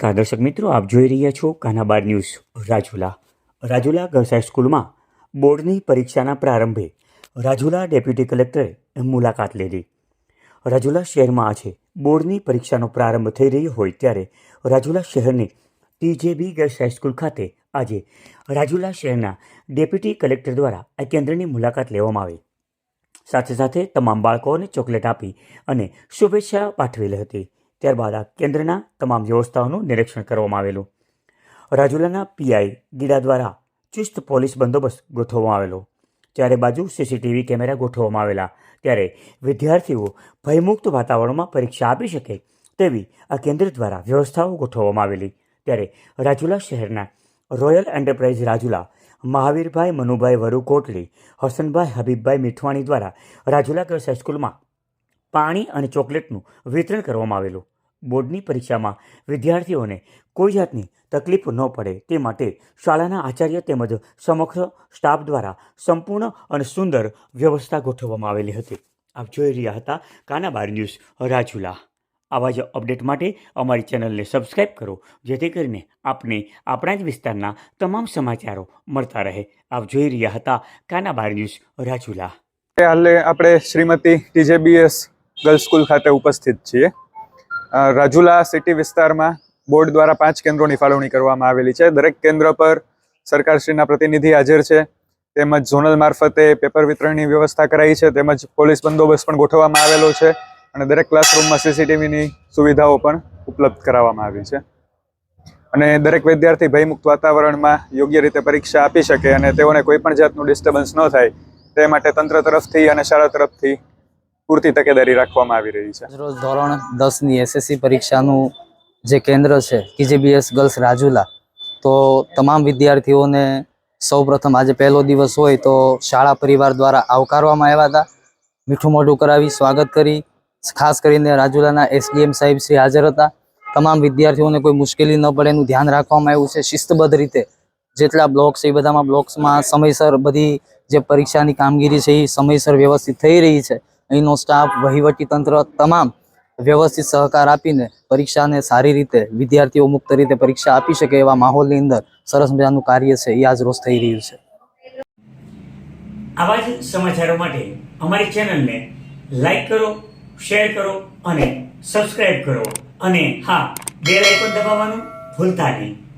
નમસ્કાર દર્શક મિત્રો, આપ જોઈ રહ્યા છો કાનાબાર ન્યૂઝ રાજુલા. રાજુલા ગર્લ્સ હાઈસ્કૂલમાં બોર્ડની પરીક્ષાના પ્રારંભે રાજુલા ડેપ્યુટી કલેક્ટરે મુલાકાત લીધી. રાજુલા શહેરમાં આજે બોર્ડની પરીક્ષાનો પ્રારંભ થઈ રહ્યો હોય ત્યારે રાજુલા શહેરની ટીજેબી ગર્લ્સ હાઈસ્કૂલ ખાતે આજે રાજુલા શહેરના ડેપ્યુટી કલેક્ટર દ્વારા આ કેન્દ્રની મુલાકાત લેવામાં આવી. સાથે સાથે તમામ બાળકોને ચોકલેટ આપી અને શુભેચ્છા પાઠવેલી હતી. ત્યારબાદ આ કેન્દ્રના તમામ વ્યવસ્થાઓનું નિરીક્ષણ કરવામાં આવેલું. રાજુલાના પીઆઈ ગીડા દ્વારા ચુસ્ત પોલીસ બંદોબસ્ત ગોઠવવામાં આવેલો. ચારે બાજુ સીસીટીવી કેમેરા ગોઠવવામાં આવેલા. ત્યારે વિદ્યાર્થીઓ ભયમુક્ત વાતાવરણમાં પરીક્ષા આપી શકે તેવી આ કેન્દ્ર દ્વારા વ્યવસ્થાઓ ગોઠવવામાં આવેલી. ત્યારે રાજુલા શહેરના રોયલ એન્ટરપ્રાઇઝ રાજુલા મહાવીરભાઈ મનુભાઈ વરુ કોટલી હસનભાઈ હબીબભાઈ મીઠવાણી દ્વારા રાજુલા ગર્લ્સ હાઈસ્કૂલમાં પાણી અને ચોકલેટનું વિતરણ કરવામાં આવેલું. બોર્ડની પરીક્ષામાં વિદ્યાર્થીઓને કોઈ જાતની તકલીફ ન પડે તે માટે શાળાના આચાર્ય તેમજ સમગ્ર સ્ટાફ દ્વારા સંપૂર્ણ અને સુંદર વ્યવસ્થા ગોઠવવામાં આવેલી હતી. આપ જોઈ રહ્યા હતા કાનાબાર ન્યૂઝ રાજુલા. આવા જ અપડેટ માટે અમારી ચેનલને સબસ્ક્રાઈબ કરો, જેથી કરીને આપને આપણા જ વિસ્તારના તમામ સમાચારો મળતા રહે. આપ જોઈ રહ્યા હતા કાનાબાર ન્યૂઝ રાજુલા. હાલે આપણે શ્રીમતી ટીજેબીએસ ગર્લ્સ સ્કૂલ ખાતે ઉપસ્થિત છીએ. રાજુલા સિટી વિસ્તારમાં બોર્ડ દ્વારા પાંચ કેન્દ્રોની ફાળવણી કરવામાં આવેલી છે. દરેક કેન્દ્ર પર સરકારશ્રીના પ્રતિનિધિ હાજર છે. તેમજ ઝોનલ મારફતે પેપર વિતરણની વ્યવસ્થા કરાઈ છે. તેમજ પોલીસ બંદોબસ્ત પણ ગોઠવવામાં આવેલો છે અને દરેક ક્લાસરૂમમાં સીસીટીવીની સુવિધાઓ પણ ઉપલબ્ધ કરાવવામાં આવી છે. અને દરેક વિદ્યાર્થી ભયમુક્ત વાતાવરણમાં યોગ્ય રીતે પરીક્ષા આપી શકે અને તેઓને કોઈ પણ જાતનું ડિસ્ટર્બન્સ ન થાય, તે માટે તંત્ર તરફથી અને શાળા તરફથી પૂરતી તકેદારી રાખવામાં આવી રહી છે. રોજ ધોરણ દસની એસએસસી પરીક્ષાનું જે કેન્દ્ર છે કેજીબીએસ ગર્લ્સ રાજુલા, તો તમામ વિદ્યાર્થીઓને સૌપ્રથમ આજે પહેલો દિવસ હોય તો શાળા પરિવાર દ્વારા આવકારવામાં આવ્યા હતા. મીઠું મોઢું કરાવી સ્વાગત કરી. ખાસ કરીને રાજુલાના એસડીએમ સાહેબ શ્રી હાજર હતા. તમામ વિદ્યાર્થીઓને કોઈ મુશ્કેલી ન પડે એનું ધ્યાન રાખવામાં આવ્યું છે. શિસ્તબદ્ધ રીતે જેટલા બ્લોક્સ એ બધામાં બ્લોક્સમાં સમયસર બધી જે પરીક્ષાની કામગીરી છે એ સમયસર વ્યવસ્થિત થઈ રહી છે. અહીંનો સ્ટાફ તંત્ર તમામ વ્યવસ્થિત સહકાર આપીને પરીક્ષાને સારી રીતે વિદ્યાર્થીઓ મુક્ત રીતે પરીક્ષા આપી શકે એવા માહોલની અંદર સરસ મજાનું કાર્ય છે એ આજ રોજ થઈ રહ્યું છે. આવા જ સમાચારો માટે અમારી ચેનલને લાઈક કરો, શેર કરો અને સબસ્ક્રાઇબ કરો. અને હા, બેલ આઇકોન દબાવવાનું ભૂલતા નહીં.